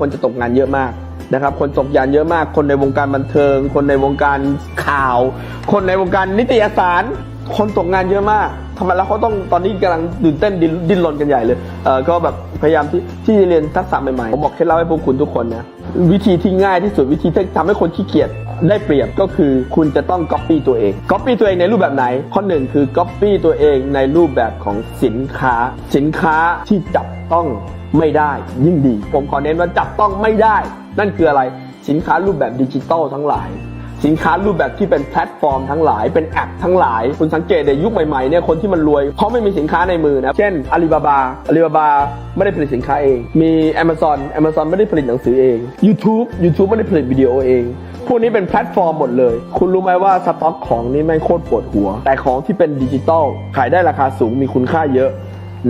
คนจะตกงานเยอะมากนะครับ คนตกงานเยอะมาก คนในวงการบันเทิง คนในวงการข่าว คนในวงการนิตยสาร คนตกงานเยอะมากทำไมแล้วเขาต้องตอนนี้กำลังตื่นเต้นดิ้นดิ้นรนกันใหญ่เลยเออก็แบบพยายามที่ที่จะเรียนทักษะใหม่ๆ ผมบอกเคล็ดลับให้พวกคุณทุกคนนะวิธีที่ง่ายที่สุดวิธีที่ทำให้คนขี้เกียจได้เปรียบก็คือคุณจะต้อง copy ตัวเอง copy ตัวเองในรูปแบบไหน ข้อหนึ่งคือ copy ตัวเองในรูปแบบของสินค้า สินค้าที่จับ ต้องไม่ได้ยิ่งดี ผมขอเน้นว่าจับต้องไม่ได้ นั่นคืออะไรสินค้ารูปแบบดิจิตอลทั้งหลาย สินค้ารูปแบบที่เป็นแพลตฟอร์มทั้งหลาย เป็นแอปทั้งหลาย คุณสังเกตในยุคใหม่ๆเนี่ยคนที่มันรวยเพราะไม่มีสินค้าในมือนะเช่นอาลีบาบาอาลีบาบาไม่ได้ผลิตสินค้าเอง มี Amazon Amazon ไม่ได้ผลิตหนังสือเอง YouTube YouTube ไม่ได้ผลิตวิดีโอเองพวกนี้เป็นแพลตฟอร์มหมดเลย คุณรู้ไหมว่าสต็อกของนี่แม่งโคตรปวดหัว แต่ของที่เป็นดิจิตอลขายได้ราคาสูงมีคุณค่าเยอะ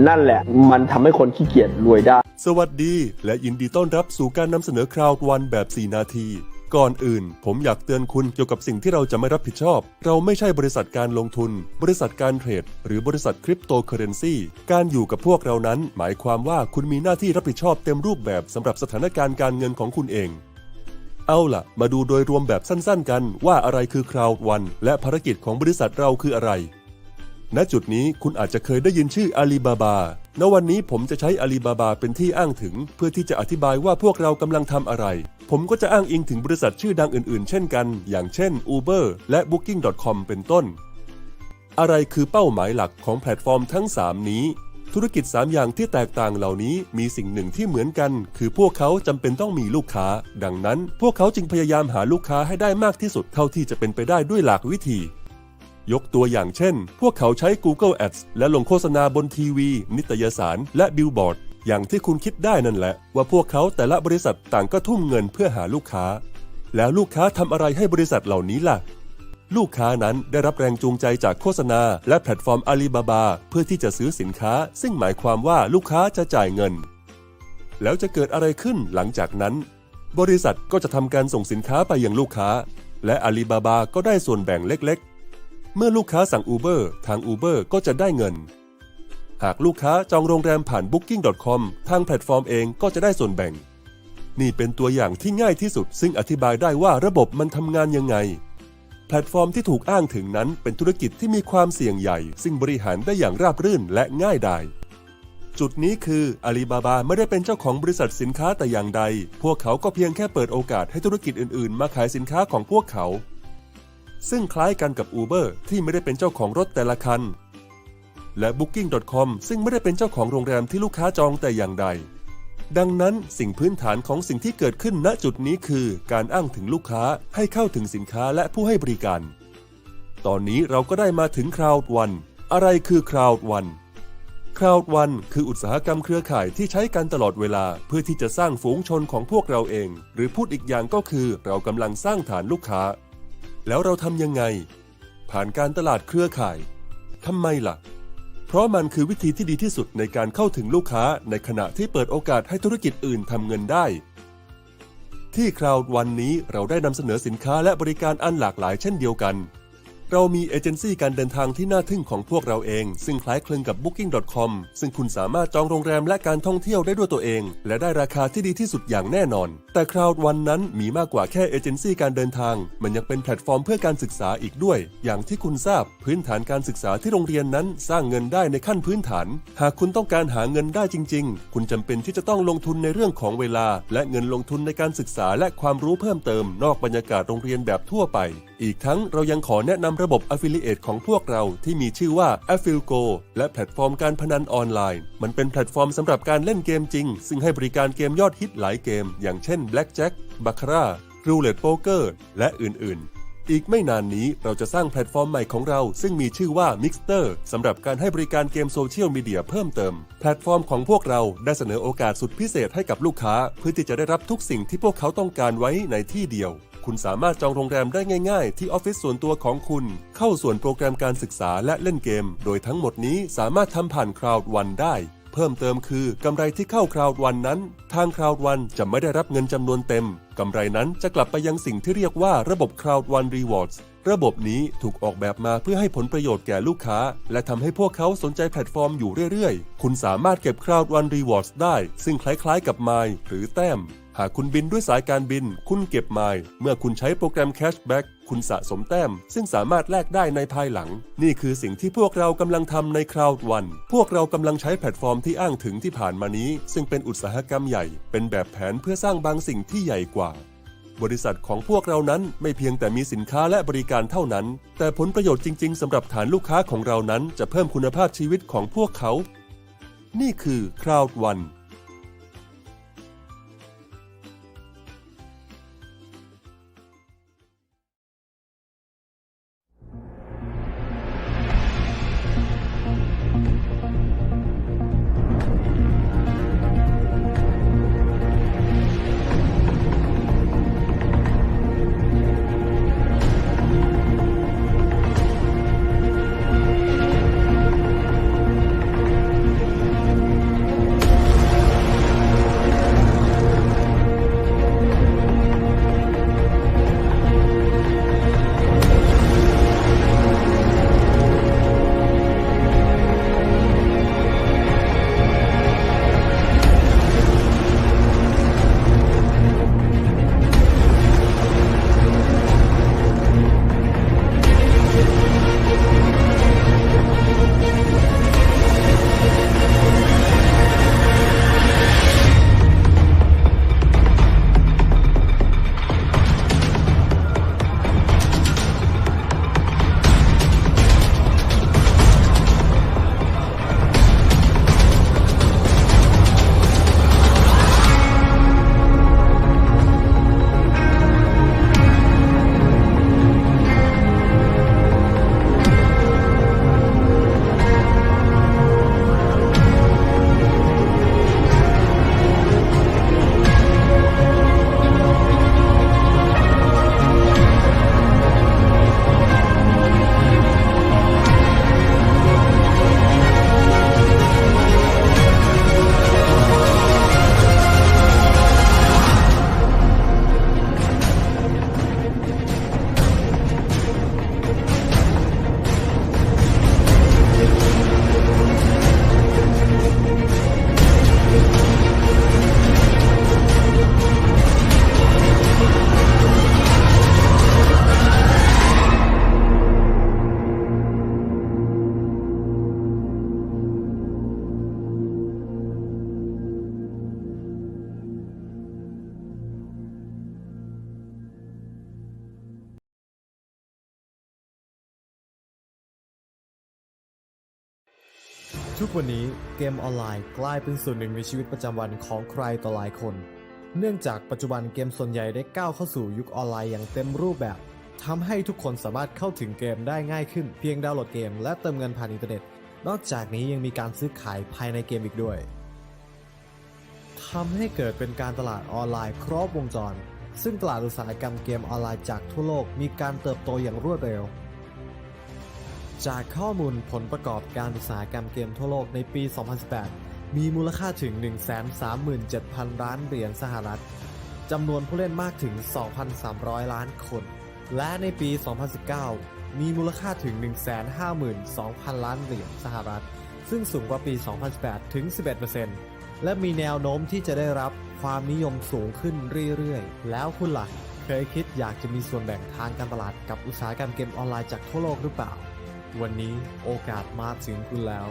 นั่นแหละ มันทำให้คนขี้เกียจรวยได้ สวัสดีและยินดีต้อนรับสู่การนำเสนอคราววันแบบ 4 นาที ก่อนอื่น ผมอยากเตือนคุณเกี่ยวกับสิ่งที่เราจะไม่รับผิดชอบ เราไม่ใช่บริษัทการลงทุน บริษัทการเทรด หรือบริษัทคริปโตเคอเรนซีการอยู่กับพวกเรานั้น หมายความว่าคุณมีหน้าที่รับผิดชอบเต็มรูปแบบสำหรับสถานการณ์การเงินของคุณเองเอาล่ะ มาดูโดยรวมแบบสั้นๆกันว่าอะไรคือ Cloud One และภารกิจของบริษัทเราคืออะไร ณจุดนี้คุณอาจจะเคยได้ยินชื่ออาลีบาบา ณ วันนี้ผมจะใช้อาลีบาบาเป็นที่อ้างถึง เพื่อที่จะอธิบายว่าพวกเรากำลังทำอะไร ผมก็จะอ้างอิงถึงบริษัทชื่อดังอื่นๆ เช่นกัน อย่างเช่น Uber และ Booking.com เป็นต้น อะไรคือเป้าหมายหลักของแพลตฟอร์มทั้ง 3 นี้ ธุรกิจ 3 อย่างที่แตกต่างเหล่านี้มีสิ่งหนึ่งที่เหมือนกัน คือพวกเขาจำเป็นต้องมีลูกค้า ดังนั้น พวกเขาจึงพยายามหาลูกค้าให้ได้มากที่สุดเท่าที่จะเป็นไปได้ด้วยหลากวิธี ยกตัวอย่างเช่น พวกเขาใช้ Google Ads และลงโฆษณาบนทีวี นิตยสาร และบิลบอร์ด อย่างที่คุณคิดได้นั่นแหละ ว่าพวกเขาแต่ละบริษัทต่างก็ทุ่มเงินเพื่อหาลูกค้า แล้วลูกค้าทำอะไรให้บริษัทเหล่านี้ล่ะ ลูกค้านั้นได้รับแรงจูงใจจากโฆษณา และแพลตฟอร์มอาลีบาบาเพื่อที่จะซื้อสินค้า ซึ่งหมายความว่าลูกค้าจะจ่ายเงิน แล้วจะเกิดอะไรขึ้นหลังจากนั้น บริษัทก็จะทำการส่งสินค้าไปยังลูกค้า และอาลีบาบาก็ได้ส่วนแบ่งเล็ก เมื่อลูกค้าสั่ง Uber ทาง Uber ก็จะได้เงิน หากลูกค้าจองโรงแรมผ่าน Booking.com ทางแพลตฟอร์มเองก็จะได้ส่วนแบ่ง นี่เป็นตัวอย่างที่ง่ายที่สุด ซึ่งอธิบายได้ว่าระบบมันทำงานยังไง แพลตฟอร์มที่ถูกอ้างถึงนั้นเป็นธุรกิจที่มีความเสี่ยงใหญ่ ซึ่งบริหารได้อย่างราบรื่นและง่ายดายจุดนี้คืออาลีบาบาไม่ได้เป็นเจ้าของบริษัทสินค้าแต่อย่างใด พวกเขาก็เพียงแค่เปิดโอกาสให้ธุรกิจอื่นๆ มาขายสินค้าของพวกเขา ซึ่งคล้ายกันกับ Uber ที่ไม่ได้เป็นเจ้าของรถแต่ละคัน และ Booking.com ซึ่งไม่ได้เป็นเจ้าของโรงแรมที่ลูกค้าจองแต่อย่างใด ดังนั้นสิ่งพื้นฐานของสิ่งที่เกิดขึ้นณจุดนี้คือ การอ้างถึงลูกค้าให้เข้าถึงสินค้าและผู้ให้บริการ ตอนนี้เราก็ได้มาถึง Cloud One อะไรคือ Cloud One Cloud One คืออุตสาหกรรมเครือข่ายที่ใช้กันตลอดเวลา เพื่อที่จะสร้างฝูงชนของพวกเราเอง หรือพูดอีกอย่างก็คือเรากำลังสร้างฐานลูกค้า แล้วเราทำยังไง ผ่านการตลาดเครือข่ายทำไมล่ะ เพราะมันคือวิธีที่ดีที่สุดในการเข้าถึงลูกค้าในขณะที่เปิดโอกาสให้ธุรกิจอื่นทำเงินได้ ที่คราววันนี้เราได้นำเสนอสินค้าและบริการอันหลากหลายเช่นเดียวกัน เรามีเอเจนซี่การเดินทางที่น่าทึ่งของพวกเราเอง ซึ่งคล้ายคลึงกับ Booking.com ซึ่งคุณสามารถจองโรงแรมและการท่องเที่ยวได้ด้วยตัวเอง และได้ราคาที่ดีที่สุดอย่างแน่นอน แต่ Cloud วันนั้นมีมากกว่าแค่เอเจนซี่การเดินทาง มันยังเป็นแพลตฟอร์มเพื่อการศึกษาอีกด้วย อย่างที่คุณทราบ พื้นฐานการศึกษาที่โรงเรียนนั้นสร้างเงินได้ในขั้นพื้นฐาน หากคุณต้องการหาเงินได้จริง ๆ คุณจำเป็นที่จะต้องลงทุนในเรื่องของเวลา และเงินลงทุนในการศึกษาและความรู้เพิ่มเติม นอกบรรยากาศโรงเรียนแบบทั่วไป อีกทั้งเรายังขอแนะนำระบบ Affiliate ของพวกเราที่มีชื่อว่า Affilgo และแพลตฟอร์มการพนันออนไลน์ มันเป็นแพลตฟอร์มสำหรับการเล่นเกมจริง ซึ่งให้บริการเกมยอดฮิตหลายเกม อย่างเช่น Blackjack Baccarat Roulette Poker และอื่นๆอีกไม่นานนี้เราจะสร้างแพลตฟอร์มใหม่ของเรา ซึ่งมีชื่อว่า Mixter สำหรับการให้บริการเกมโซเชียลมีเดียเพิ่มเติม แพลตฟอร์มของพวกเราได้เสนอโอกาสสุดพิเศษให้กับลูกค้า เพื่อที่จะได้รับทุกสิ่งที่พวกเขาต้องการไว้ในที่เดียว คุณสามารถจองโรงแรมได้ง่าย ๆ ที่ออฟฟิศส่วนตัวของคุณ เข้าส่วนโปรแกรมการศึกษาและเล่นเกม โดยทั้งหมดนี้สามารถทำผ่าน Cloud One ได้ เพิ่มเติมคือกำไรที่เข้า Cloud One นั้น ทาง Cloud One จะไม่ได้รับเงินจำนวนเต็มกำไรนั้นจะกลับไปยังสิ่งที่เรียกว่าระบบ Cloud One Rewards ระบบนี้ถูกออกแบบมาเพื่อให้ผลประโยชน์แก่ลูกค้า และทำให้พวกเขาสนใจแพลตฟอร์มอยู่เรื่อยๆ คุณสามารถเก็บ Cloud One Rewards ได้ ซึ่งคล้ายๆกับ Mile หรือแต้ม หากคุณบินด้วยสายการบิน คุณเก็บไมล์เมื่อคุณใช้โปรแกรม Cashback คุณสะสมแต้ม ซึ่งสามารถแลกได้ในภายหลัง นี่คือสิ่งที่พวกเรากำลังทำใน Cloud One พวกเรากำลังใช้แพลตฟอร์มที่อ้างถึงที่ผ่านมานี้ ซึ่งเป็นอุตสาหกรรมใหญ่ เป็นแบบแผนเพื่อสร้างบางสิ่งที่ใหญ่กว่า บริษัทของพวกเรานั้นไม่เพียงแต่มีสินค้าและบริการเท่านั้น แต่ผลประโยชน์จริง ๆสำหรับฐานลูกค้าของเรานั้น จะเพิ่มคุณภาพชีวิตของพวกเขา นี่คือ Cloud One ทุกวันนี้เกมออนไลน์กลายเป็นส่วนหนึ่งในชีวิตประจำวันของใครต่อหลายคน เนื่องจากปัจจุบันเกมส่วนใหญ่ได้ก้าวเข้าสู่ยุคออนไลน์อย่างเต็มรูปแบบทำให้ทุกคนสามารถเข้าถึงเกมได้ง่ายขึ้น เพียงดาวน์โหลดเกมและเติมเงินผ่านอินเทอร์เน็ต นอกจากนี้ยังมีการซื้อขายภายในเกมอีกด้วยทำให้เกิดเป็นการตลาดออนไลน์ครอบวงจร ซึ่งตลาดอุตสาหกรรมเกมออนไลน์จากทั่วโลกมีการเติบโตอย่างรวดเร็ว จากข้อมูลผลประกอบการอุตสาหกรรมเกมทั่วโลกในปี 2018 มีมูลค่าถึง 137,000 ล้านเหรียญสหรัฐ จำนวนผู้เล่นมากถึง 2,300 ล้านคน และในปี 2019 มีมูลค่าถึง 152,000 ล้านเหรียญสหรัฐ ซึ่งสูงกว่าปี 2018 ถึง 11%และมีแนวโน้มที่จะได้รับความนิยมสูงขึ้นเรื่อยๆ แล้วคุณล่ะ เคยคิดอยากจะมีส่วนแบ่งทางการตลาดกับอุตสาหกรรมเกมออนไลน์จากทั่วโลกหรือเปล่า วันนี้โอกาสมาถึงคุณแล้ว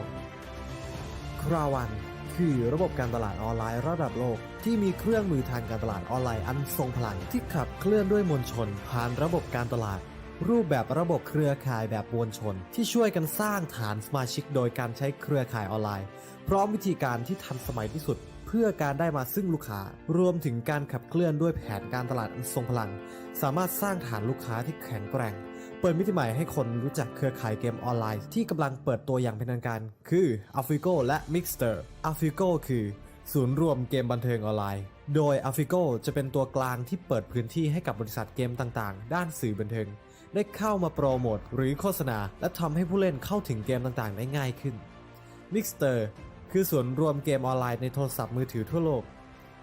คราวันคือระบบการตลาดออนไลน์ระดับโลก ที่มีเครื่องมือทางการตลาดออนไลน์อันทรงพลังที่ขับเคลื่อนด้วยมวลชน ผ่านระบบการตลาด รูปแบบระบบเครือข่ายแบบมวลชน ที่ช่วยกันสร้างฐานสมาชิกโดยการใช้เครือข่ายออนไลน์ พร้อมวิธีการที่ทันสมัยที่สุด เพื่อการได้มาซึ่งลูกค้า รวมถึงการขับเคลื่อนด้วยแผนการตลาดอันทรงพลัง สามารถสร้างฐานลูกค้าที่แข็งแกร่ง เปิดมิติใหม่ให้คนรู้จักเครือข่ายเกมออนไลน์ ที่กำลังเปิดตัวอย่างเป็นทางการ คือ a f i g o และ Mixter a f i g o คือศูนย์รวมเกมบันเทิงออนไลน์ โดย a f i g o จะเป็นตัวกลางที่เปิดพื้นที่ให้กับบริษัทเกมต่างๆ ด้านสื่อบันเทิง ได้เข้ามาโปรโมทหรือโฆษณา และทำให้ผู้เล่นเข้าถึงเกมต่างๆ ได้ง่ายขึ้น Mixter คือส่วนรวมเกมออนไลน์ในโทรศัพท์มือถือทั่วโลก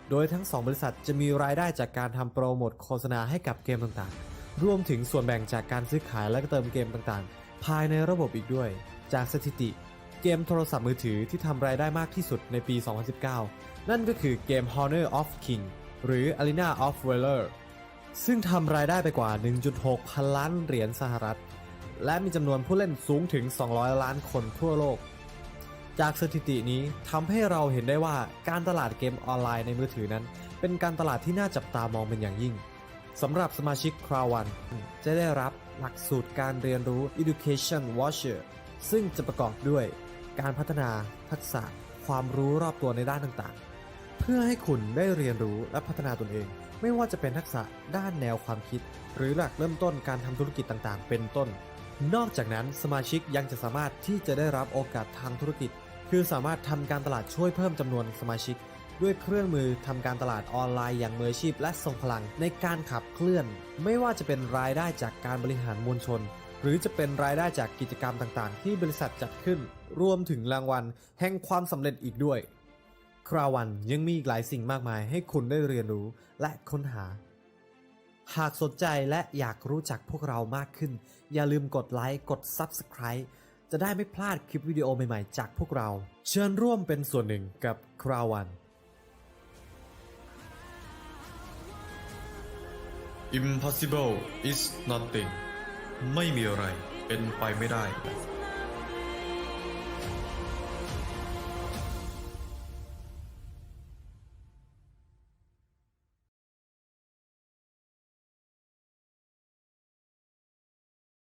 โดยทั้งสองบริษัทจะมีรายได้จากการทำโปรโมทโฆษณาให้กับเกมต่างๆ รวมถึงส่วนแบ่งจากการซื้อขายและเติมเกมต่างๆ ภายในระบบอีกด้วย จากสถิติ เกมโทรศัพท์มือถือที่ทำรายได้มากที่สุดในปี 2019 นั่นก็คือเกม Honor of King หรือ Arena of Valor ซึ่งทำรายได้ไปกว่า 1.6 พันล้านเหรียญสหรัฐ และมีจำนวนผู้เล่นสูงถึง 200 ล้านคนทั่วโลก จากสถิตินี้ทำให้เราเห็นได้ว่าการตลาดเกมออนไลน์ในมือถือนั้น เป็นการตลาดที่น่าจับตามองเป็นอย่างยิ่งสำหรับสมาชิกคราววันจะได้รับหลักสูตรการเรียนรู้ Education Watcher ซึ่งจะประกอบด้วย การพัฒนาทักษะความรู้รอบตัวในด้านต่างๆ เพื่อให้คุณได้เรียนรู้และพัฒนาตนเอง ไม่ว่าจะเป็นทักษะด้านแนวความคิด หรือหลักเริ่มต้นการทำธุรกิจต่างๆ เป็นต้น นอกจากนั้นสมาชิกยังจะสามารถที่จะได้รับโอกาสทางธุรกิจ คือสามารถทำการตลาดช่วยเพิ่มจำนวนสมาชิก ด้วยเครื่องมือทำการตลาดออนไลน์อย่างมืออาชีพและทรงพลังในการขับเคลื่อน ไม่ว่าจะเป็นรายได้จากการบริหารมวลชน หรือจะเป็นรายได้จากกิจกรรมต่างๆ ที่บริษัทจัดขึ้น รวมถึงรางวัล แห่งความสำเร็จอีกด้วย คราวันยังมีอีกหลายสิ่งมากมายให้คุณได้เรียนรู้และค้นหาหากสนใจและอยากรู้จักพวกเรามากขึ้น อย่าลืมกดไลค์ กด Subscribe จะได้ไม่พลาดคลิปวิดีโอใหม่ๆ จากพวกเรา เชิญร่วมเป็นส่วนหนึ่งกับคราวัน Impossible is nothing ไม่มีอะไรเป็นไปไม่ได้